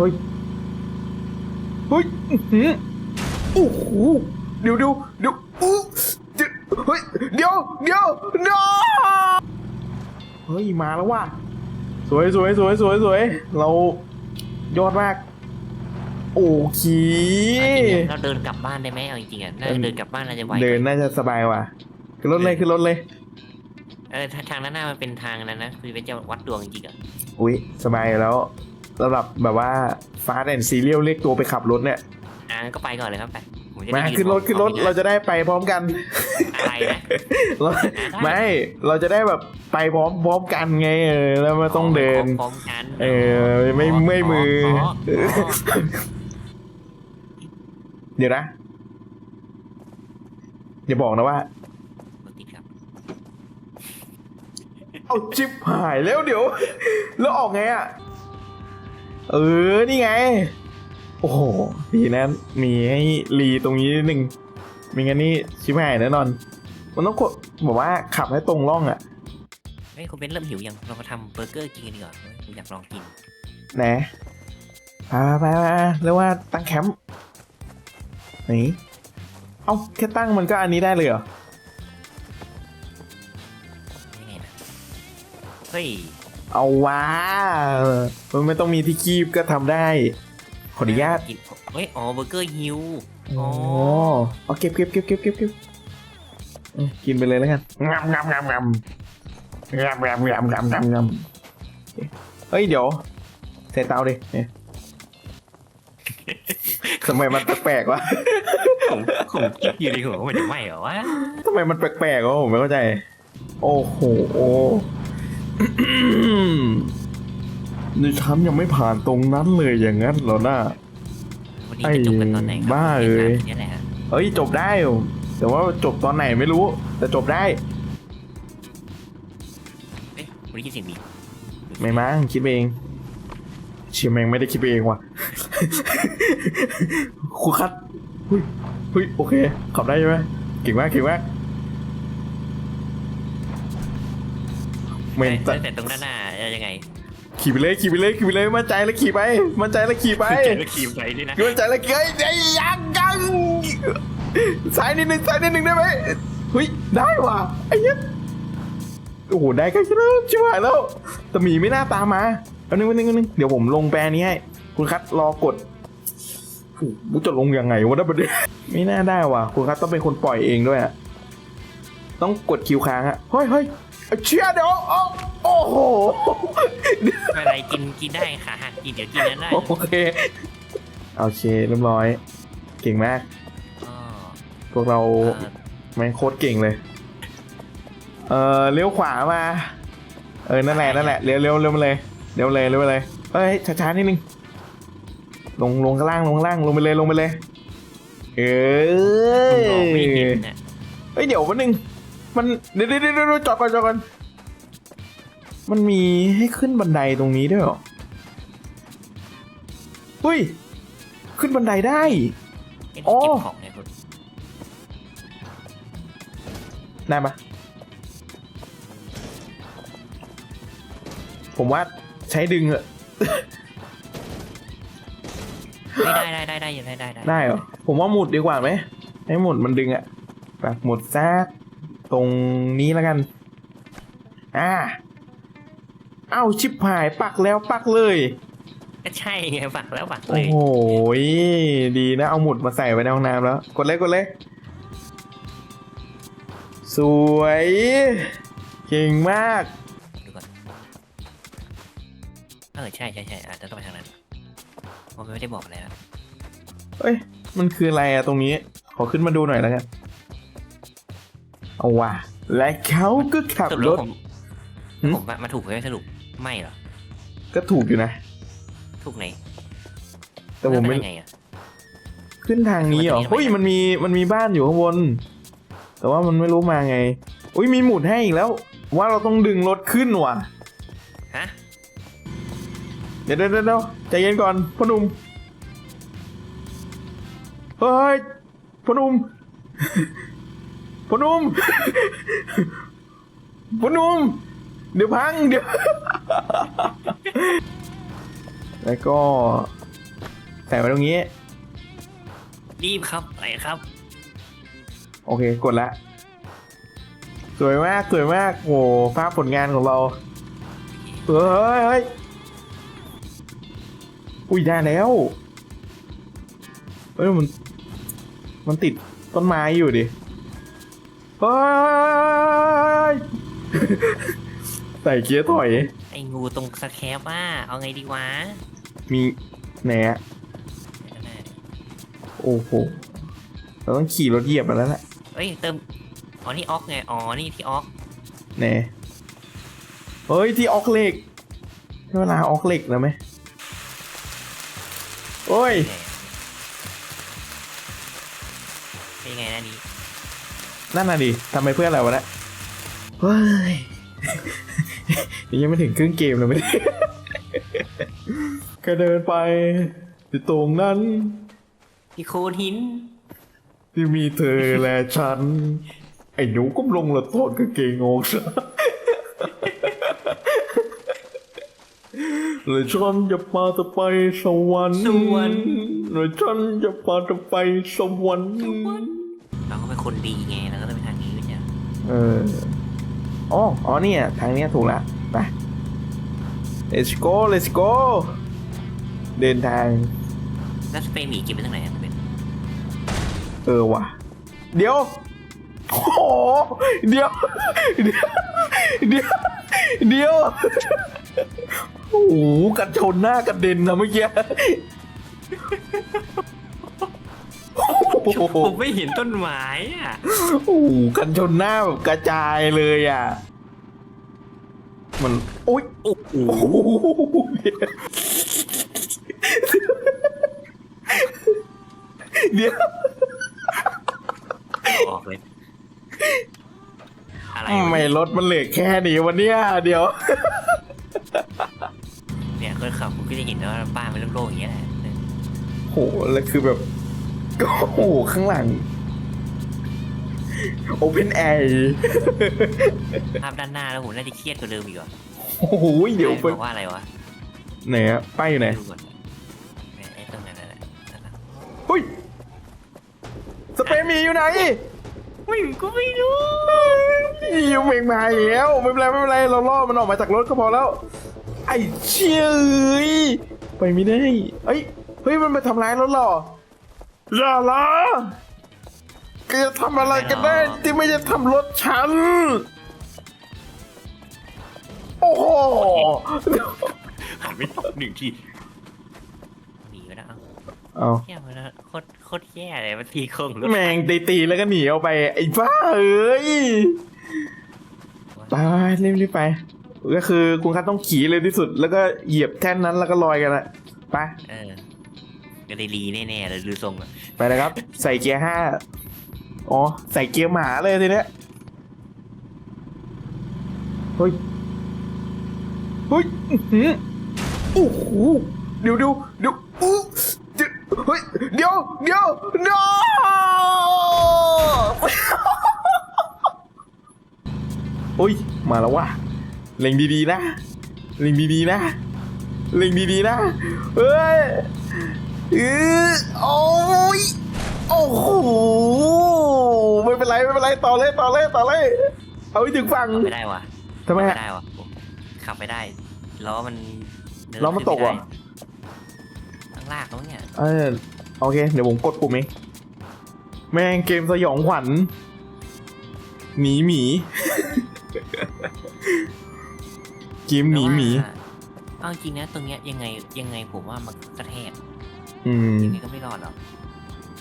เฮ้ย เฮ้ยอื้อหือโอ้โหเดี๋ยวเดี๋ยวเดี๋ยวอู้เดี๋ยวเฮ้ย เดี๋ยวเดี๋ยวเดี๋ยวเฮ้ย มาแล้วว่ะ สวยสวยสวยสวยสวย เรายอดมาก โอเค เราเดินกลับบ้านได้ไหมเอาจริงๆอะน่าจะเดินกลับบ้านน่าจะไหวเดินน่าจะสบายว่ะ ขึ้นรถเลยขึ้นรถเลย เออทางนั้นน่ามันเป็นทางนั้นนะคือเป็นจะวัดดวงจริงๆอะ อุ้ยสบายอยู่แล้ว สำหรับแบบว่าฟาสแอนซีเรียลเรียกตัวไปขับรถเนี่ยอะงั้นก็ไปก่อนเลยครับไปผจะมาได้ยืขึ้นรถขึ้นรถของเราจะได้ไปพร้อมกัน อะไรนะ เราได้ไม่ เราจะได้แบบไปพร้อมพร้อมกันไงเออแล้วไม่ต้องเดิน พร้อมกันเออไม่เมื่อยมือ เดี๋ยวนะ อย่าบอกนะว่า รถติดครับเอาชิปหายแล้วเดี๋ยว แล้วออกไงอะ เออ นี่ไง โอ้โห ดีนะ มีให้รีตรงนี้นิดนึงมีงั้นนี่ชิปหายแน่นอน มันต้องกดบอกว่าขับให้ตรงร่องอะเฮ้ยคุณเบนเริ่มหิวยังเรามาทำเบอร์เกอร์กินกันดีกว่าเฮ้ยผมอยากลองกิน นะไปไปไปเรียกว่าตั้งแคมป์นี่เอ้าแค่ตั้งมันก็อันนี้ได้เลยเหรอ ยังไงนะ เฮ้ย เอาว้ามันไม่ต้องมีที่คีบก็ทำได้ ขออนุญาตกินเฮ้ยอ๋อเบอร์เกอร์ฮิวโอ้เอาเก็บเก็บเก็บเก็บเก็บเก็บเอ้ยกินไปเลยแล้วกันงามงามงามงามงามงามงามงามงามงามเฮ้ยเดี๋ยวใส่เตาดิเนี่ยทำไมมันแปลกๆวะผมผมคิดอยู่ในหัวว่ามันจะไหม้เหรอวะทำไมมันแปลกๆวะผมไม่เข้าใจ โอ้โห นี่ฉันยังไม่ผ่านตรงนั้นเลยอย่างนั้นเหรอหน้า วันนี้จะจบกันตอนไหนครับ้าเอ้ย นี่แหละฮะเอ้ยจบได้อยู่แต่ว่าจบตอนไหนไม่รู้ แต่จบได้ เอ้ยวันนี้ยินเสียงบีบไม่มั้งคิดไปเองเชียแมงไม่ได้คิดไปเองว่ะ ครูคัดเฮ้ยเฮ้ยโอเคขับได้ใช่ไหมเก่งมากเก่งมาก เมนแต่แต่ตรงด้านหน้าจะยังไงขี่ไปเลยขี่ไปเลยขี่ไปเลยมั่นใจแล้วขี่ไปมั่นใจแล้วขี่ไปเจอแล้วขี่ไปด้วยนะมั่นใจแล้วขี่ไอ้ไอ้ยังยังสายนิดนึงสายนิดนึงได้ไหมเฮ้ยได้ว่ะไอ้เหี้ยโอ้โหได้ก็ชิบชิบหายแล้วแต่หมีไม่น่าตามมาเอานึงวันนึงวันนึงเดี๋ยวผมลงแปลนี้ให้คุณคัดรอกดโอ้โหจะลงยังไงวะนะประเด็นไม่น่าได้ว่ะคุณคัดต้องเป็นคนปล่อยเองด้วยอะต้องกดคิวค้างอะเฮ้ยเฮ้ย เชี่ยเดี๋ยวเอาโอ้โหไม่เป็นไรกินกินได้ขาหักกินเดี๋ยวกินนั้นได้โอเคโอเคเรียบร้อย เก่งมาก อ๋อพวกเราเอ่อแม่งโคตรเก่งเลย เออเลี้ยวขวามา เออนั่นแหละนั่นแหละเลี้ยวเลี้ยวเลี้ยวมาเลยเลี้ยวเลยเลี้ยวมาเลยเอ้ยช้าๆนิดนึงลงลงข้างล่างลงข้างล่างลงไปเลยลงไปเลย เอผมมองไม่เห็อนน่ะเฮ้ยเดี๋ยววันนึง มันเดี๋ยวเดี๋ยวเดี๋ยวเดี๋ยวจอดก่อนจอดก่อนมันมีให้ขึ้นบันไดตรงนี้ด้วยเหรอเฮ้ย ขึ้นบันไดได้เอ็นโอ้เก็บของไงคุณได้ปะผมว่าใช้ดึงอะไม่ได้ได้ได้ได้อยู่ได้ได้ได้ได้เหรอ ผมว่าหมุดดีกว่าไหมให้หมุดมันดึงอะแบบหมุดซก ตรงนี้แล้วกัน อ่า เอ้าชิบหายปักแล้วปักเลยก็ใช่ไงปักแล้วปักเลโอ้ยโหดีนะ เอาหมุดมาใส่ไว้ในห้องน้ำแล้ว กดเลยกดเลย สวยเก่งมาก ดูก่อนเออใช่ใช่ใช่อาจจะต้องไปทางนั้นผมไม่ได้บอกอะไรนะ เอ้ย มันคืออะไรอะตรงนี้ ขอขึ้นมาดูหน่อยแล้วกัน เอาว่ะและเขาก็ขับสรุปรแล้วถผมหืม ผมมามาถูกไหมสรุปไม่เหรอก็ถูกอยู่นะ ถูกไหนแต่ผมไม่ แล้วนด้ไงอะ ขึ้นทางนี้เหรอ มันจะมีเฮ้ยไหมมันมี มันมีบ้านอยู่ข้างบน แต่ว่ามันไม่รู้มาไง อุ้ย มีหมุดให้อีกแล้ว ว่าเราต้องดึงรถขึ้นว่ะ ฮะเดี๋ยวเดี๋ยวเดี๋ยวใจเย็นก่อนพ่อหนุ่ม เฮ้ยพ่อหนุ่ม พ่อหนุ่มพ่อหนุ่มเดี๋ยวพังเดี๋ยว แล้วก็ใส่ไว้ตรงนี้ รีบครับอะไรครับ โอเคกดละ สวยมากสวยมากโอ้ภาพผลงานของเรา เฮ้ยเฮ้ยอุ้ยได้แล้วเฮ้ยมัน มันติดต้นไม้อยู่ดิ เฮ้ยใส่เกียร์ถอย ไอ้งูตรงสแคปว่าเอาไงดีวะมีไหนอะเดี๋ยวนะโอ้โห เราต้องขี่รถเหยียบมาแล้วแหละเอ้ยเติม อ๋อนี่ออกไง อ๋อนี่ที่ออกไหนเฮ้ยที่ออกเหล็กได้เวลาออกเหล็กแล้วไหมโอ้ย เป็นไงนะนี่ นั่นน่ะดิทำไปเพื่ออะไรวะเนะเฮ้ยยังไม่ถึงครึ่งเกมเลยไม่ได้ก็เดินไปที่ตรงนั้น ที่โคนหิน ที่มีเธอและฉัน ไอ้หนูก้มลงและถอดกางเกงออกซะเลยฉันจะพาเธอไปสวรรค์สวรรค์เลยฉันจะพาเธอไปสวรรค์ เราก็เป็นคนดีไงเราก็ต้องไปทางนี้ไม่ใช่เหรอเอออ๋ออ๋อเนี่ยทางเนี้ยถูกละไป let's go let's go เดินทาง แล้วสเปรย์หมีกินไปทางไหนอะเป็นเออว่ะ เดี๋ยวโอ้โหเดี๋ยว เดี๋ยว เดี๋ยวเดี๋ยวโอ้โหกันชนหน้ากระเด็นนะเมื่อกี้โอ้โห ผมไม่เห็นต้นไม้อะโอ้โหกันชนหน้าแบบกระจายเลยอะ มันโอ๊ยโอ้โหโอ้โหเดี๋ยวออกเลยอะไรทำไมวะรถมันเหลือแค่นี้วันเนี้ยเดี๋ยว เนี่ยคนขับคุณก็จะเห็นว่าบ้านมันโล่งๆอย่างเงี้ยแหละโหแล้วคือแบบก็ โอ้โหข้างหลัง โอเพนแอร์ภาพด้านหน้าแล้วผมน่าจะเครียดกว่าเดิมอีกว่ะโอ้โหเดี๋ยวไปบอกว่าอะไรวะไหนอะป้ายอยู่ไหนดูก่อนเนี่ยไอ้ตรงนั้นแหละนั่นน่ะเฮ้ยสเปรย์หมีอยู่ไหนไม่กูไม่รู้อยู่เมงมาอีกแล้วไม่เป็นไรไม่เป็นไรเราล่อมันออกมาจากรถก็พอแล้ว ไอ้เชี่ยเอ้ยไปไม่ได้เอ้ยเฮ้ยมันมาทำร้ายรถเหรอ อย่าละแกจะทำอะไรกันได้ที่ไม่จะทำรถฉัน โอ้โหหันไม่ตอบหนึ่งทีหนีไปแล้วเอ้าเอาแย่มาแล้วโคตรโคตรแย่เลยมันทีโคงรถแม่งตีตีๆแล้วก็หนีออกไป ไอ้บ้าเอ้ยไปรีบรีบไป ก็คือคุณคัทต้องขี่เลยที่สุด แล้วก็เหยียบแท่นนั้นแล้วก็ลอยกันละไปเออ ก็ได้รีแน่ๆเลยดูทรงอะไปนะครับ ใส่เกียร์ห้าอ๋อ ใส่เกียร์หมาเลยทีเนี้ยเฮ้ยเฮ้ยอื้อหือโอ้โหเดี๋ยวเดี๋ยวเดี๋ยวอู้เดี๋ยวเฮ้ยเดี๋ยวเดี๋ยวเดี๋ยวโอ้ยมาแล้วว่ะเล็งดีๆนะเล็งดีๆนะเล็งดีๆนะเฮ้ย เออโอ้ยโอ้โหไม่เป็นไรไม่เป็นไรต่อเลยต่อเลยต่อเลยเอาให้ถึงฝั่งขับไม่ได้ว่ะทำไมขับฮะ ไม่ได้ว่ะขับไม่ได้ล้อมันเดิล้อมันตกเหรอ ขึ้นไม่ได้ต้องลากแล้วเนี่ยเออโอเค เดี๋ยวผมกดปุ่มเองแม่งเกมสยองขวัญหนีหมี เกมหนีหมี แต่ว่าเอาจริงนะตรงเนี้ยยังไงยังไงผมว่ามันกระแทก อืมยังไงก็ไม่รอดหรอก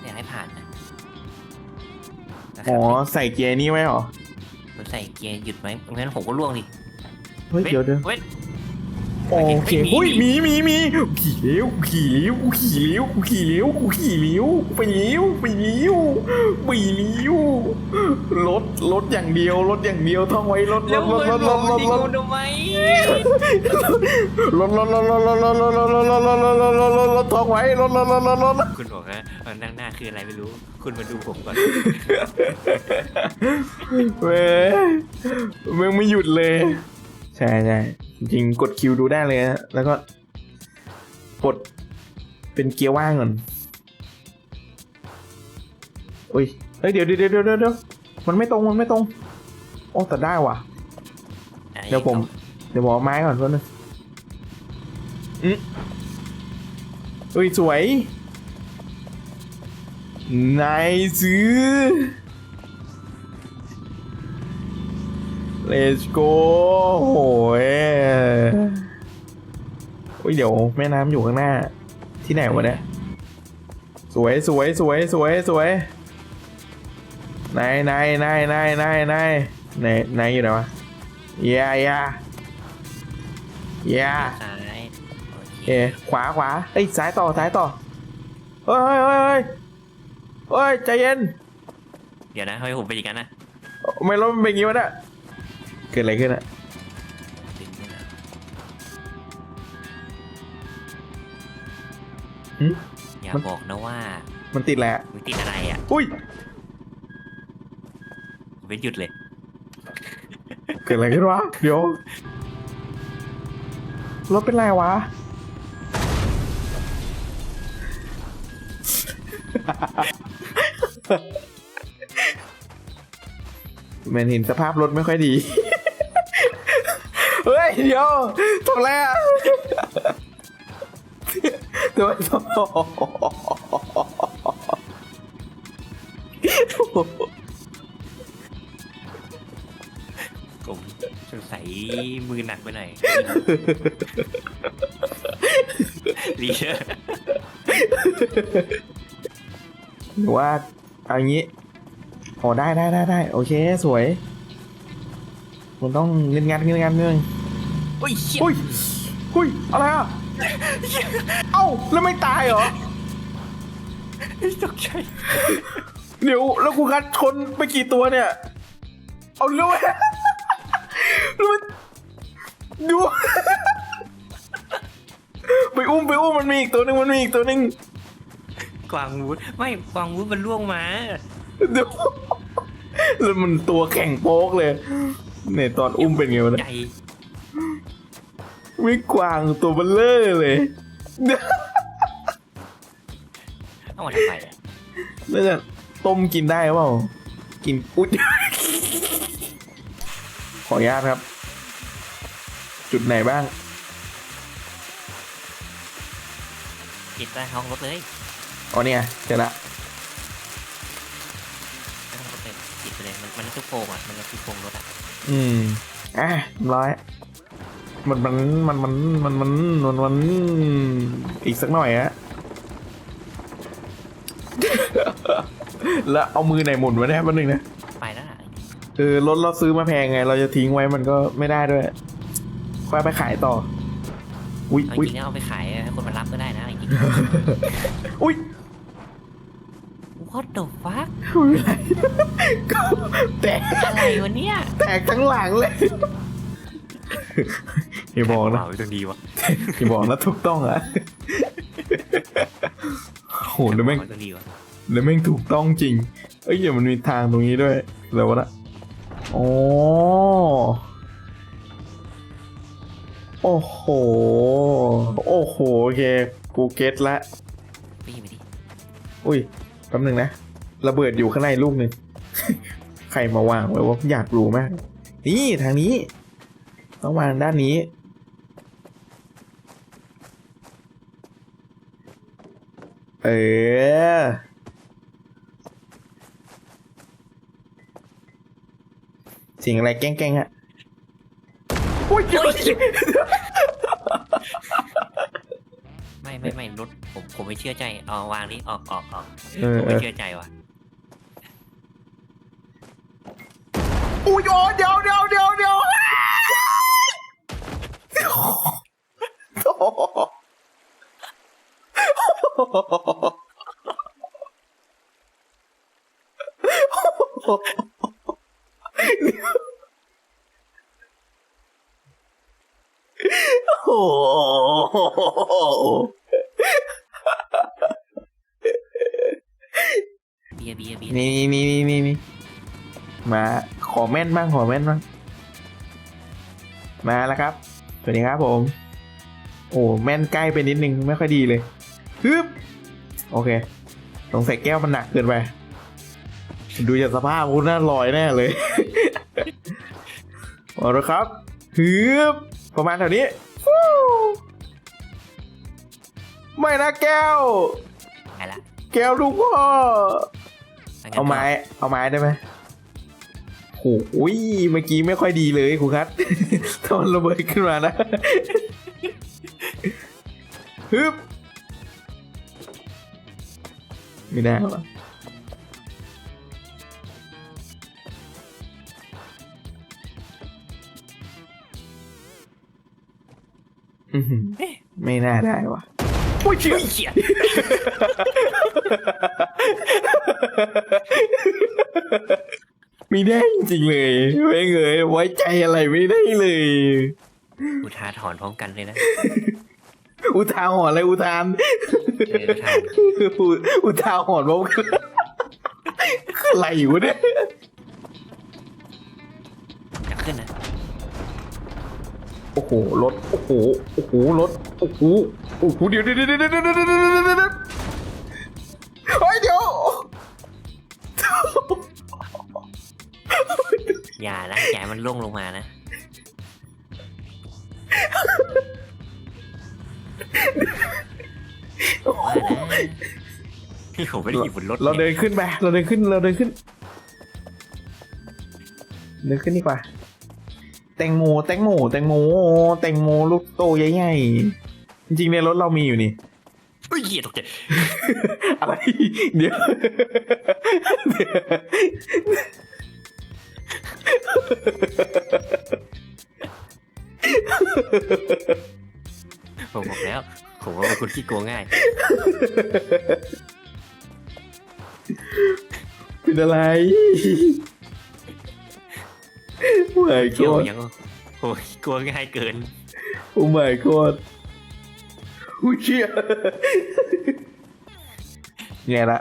อยากให้ผ่านนะนะคอ๋รัอบใส่เกียร์นี่ไว้เหรอผมใส่เกียร์หยุดไหมงั้นผมก็ล่วงดิเฮ้ยเดี๋ยวเดี๋ยว เว้ย โอเคเฮ้เฮ้ยยหหมีมีหมีหมีขี่เลี้ยวขี่เลี้ยวขี่เลี้ยวขี่เลี้ยวขี่เลี้ยวไปเลี้ยวไปเลี้ยวไปเลี้ยวรถรถอย่างเดียวรถอย่างเดียวท่องไว้รถรแล้วถรมัถนรถบรอกถรถดิรกูถทำไมรถรถรถรถรถรถรถรถรถรถรถรถรถรถท่องไว้รถรถรถรถรถคุณบอกว่าเออนั่งหน้าคืออะไรไม่รู้ คุณมาดูผมก่อนเว้ยมึงไม่หยุดเลย ใช่ใช่จริงกดคิวดูได้เลยนะแล้วก็กดเป็นเกียร์ว่างก่อนอุ้ยเฮ้ยเดี๋ยวเดี๋ยวเดี๋ยวเดี๋ยวมันไม่ตรงมันไม่ตรง โอ้แต่ได้ว่ะ เดี๋ยวผม เดี๋ยวผมเอาไม้ก่อนเพื่อนงอืมเฮ้ยสวยนายซื้อ let's go โอ้ยโอ้ยเดี๋ยวแม่น้ำอยู่ข้างหน้า ที่ไหนวะเนี่ย สวยสวยสวยสวยสวยนายนายนายนายนายนายนายนายอยู่ไหนวะยายายาซ้ายโอโอเคเคขวาขวาเอ้ยซ้ายต่อซ้ายต่อเฮ้ยเฮ้ยเฮ้ยเฮ้ยเฮ้ยใจเย็น เดี๋ยวนะทำไมผมเป็นอย่างนั้นนะทำไม่รถมันเป็นอย่างงี้วะเนี่ย เกิดอะไรขึ้นอะดึงด้วยนะหึ อย่ามัน บอกนะว่ามันติดแหละมึงติดอะไรอะอุ้ยผมเป็นหยุดเลย เกิดอะไรขึ้นวะ เดี๋ยว รถเป็นไรวะแมนเห็นสภาพรถไม่ค่อยดี เฮ้ยเดี๋ยวทำอะไรอะทำไมต้องผมสงสัยมือหนักไปหน่อยรีเชอร์หรือว่าเอางี้โอ้ได้ได้ได้ได้โอเค สวยมันต้องเงินงานเงินงานเงิ นอุ้ยเชี่ยอุ้ยอุ้ยอะไรอะ เอ้าแล้วไม่ตายเหรอ ตกใจเดี๋ยวแล้วกูคัดชนไปกี่ตัวเนี่ย เอาเร็วแล้วมันดู ไปอุ้มไปอุ้มมันมีอีกตัวหนึ่งมันมีอีกตัวหนึ่งกวางวูดไม่กวางวูดมันล่วงมาเดี๋ยวแล้วมันตัวแข็งโป๊กเลยเนี่ยตอนอุ้มเป็นไงวะเนี่ยใจ ไม่กวางตัวเบลเลอร์เลย เอามาทำไมอะน่าจะต้มกินได้เปล่า กินอุ๊ยขออนุญาตครับ จุดไหนบ้างติดใต้ท้องรถเลยอ๋อเนี่ยเจอละ ใต้ท้องรถเลยติดไปเลย มันมันคือโฟมอะ มันคือโฟมรถอะ อืม อะเรียบร้อย มันมันมันมันมันมันมันมันอีกสักหน่อยฮะ แล้วเอามือไหนหมุนวะเนี่ยแป๊บนึงนะไปแล้วอะเออรถเราซื้อมาแพงไง เราจะทิ้งไว้มันก็ไม่ได้ด้วยค่อยไปขายต่อ อุ้ยเอาอุ้ยจริงๆเอาไปขายให้คนมารับก็ได้นะจริงอุ้ย ๆ What the fuck ไม่เป็นไรก็แตกอะไรวะเนี่ย แตกทั้งหลังเลย อย่าบอกนะเาตรงดีวะอย่าบอกนะถูกต้องอะโหแล้วแม่งเอาตรงดีวะแล้วแม่งถูกต้องจริง เอ้ยเดี๋ยวมันมีทางตรงนี้ด้วยแล้ววะนะโอ้โอ้โห โอ้โห โอเค กูเก็ตละพี่ไปดิอุ้ยแป๊บหนึ่งนะ ระเบิดอยู่ข้างในลูกหนึ่ง ใครมาวางไว้ว่าอยากรู้มาก นี่ ทางนี้ ต้องวางด้านนี้ เออเสียงอะไรแกล้งๆอะอุ้ยเดี๋ยวไม่ไม่ไม่รถผมผมไม่เชื่อใจเอาวางนี่ออกออกออกเออผมเอไม่อเชื่อใจว่ะอุ้ยโอ้เดี๋ยวเดี๋ยวเดี๋ยวเดี๋ยวโอ้ โหเบียร์เบียร์เบียร์นี่นี่นี่นี่นี่มาขอแม่นบ้างขอแม่นบ้างมาแล้วครับ สวัสดีครับผม โอ้แม่นใกล้ไปนิดนึงไม่ค่อยดีเลย ฮึบโอเคสงสัยแก้วมันหนักเกินไป ดูจากสภาพคุณน่าลอยแน่เลยเอาละครับฮึบประมาณแถวนี้ฟู้ไม่นะแก้ว ไปละแก้วลูกพ่อถ้งั้นเอาไม้ เอาไม้ได้ไหมโอ้ยเมื่อกี้ไม่ค่อยดีเลยครูคัทตอนระเบิดขึ้นมานะฮึบ ไม่ได้วะอื้อหือไม่น่าได้วะโอ้ยเชี่ยเฮ้ยเขียไม่ได้จริงๆเลยไม่เงยไว้ใจอะไรไม่ได้เลย อุทาถอนพร้อมกันเลยนะ อุทาหอนอะไรอุทานอุทาหรณ์ว่าคืออะไรอยู่เนี่ยอยากขึ้นนะโอ้โหรถโอ้โหโอ้โหรถโอ้โหโอ้โหเดี๋ยวเดี๋ยวเดี๋ยวเดี๋ยวเดี๋ยวเดี๋ยวเฮ้ยวเดี๋ยวอย่านะอย่ามันล่วงลงมานะ ผมไม่ได้อยู่บนรถเราเดิเนี่ยนขึ้นไปเราเดินขึ้นเราเดินขึ้นเดินขึ้นดีกว่า แตงโมแตงโมแตงโมแตงโมลูกโตใหญ่ๆจริงๆในรถเรามีอยู่นี่เฮ้ยเหี้ยตกใจอะไรเดี๋ยวเดี๋ยวผมบอกแล้ว ผมว่าเป็นคนขี้กลัวง่าย เป็นอะไรโอ้ my เที่ยว god ยังโอ้ยกลัวง่ายเกิน โอ้ my god อุ้ยเชี่ยไงละ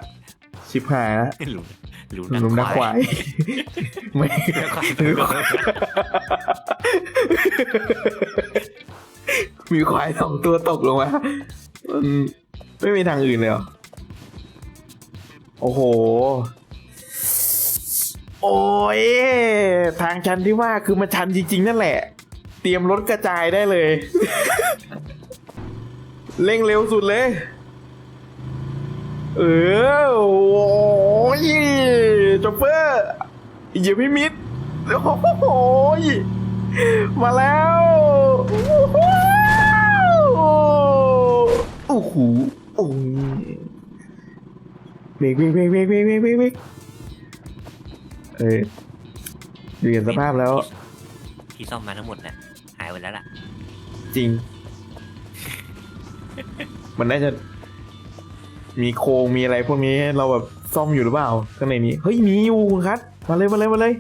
ชิบหายละหลุมหลุมหลุมนักควายไม่นักควายมีควายสองตัวตกลงมามันไม่มีทางอื่นเลยเหรอ โอ้โห โอ้ย ทางชันที่ว่าคือมันชันจริง ๆ นั่นแหละ เตรียมรถกระจายได้เลย เร่งเร็วสุดเลย เออ โอ้ยจอปเปอร์อย่าพี่มิดโอ้โหยมาแล้วโอ้โหโอ้ บรกเบรกเบรกเบรกเบรกเบรกเบรกเบรกเออดูเห็นสภาพแล้ว ที่ซ่อมมาทั้งหมดน่ะหายหมดแล้วล่ะ จริง มันน่าจะมีโครงมีอะไรพวกนี้ให้เราแบบซ่อมอยู่หรือเปล่าข้างในนี้ เฮ้ยมีอยู่ครับมาเลยมาเลยมาเลย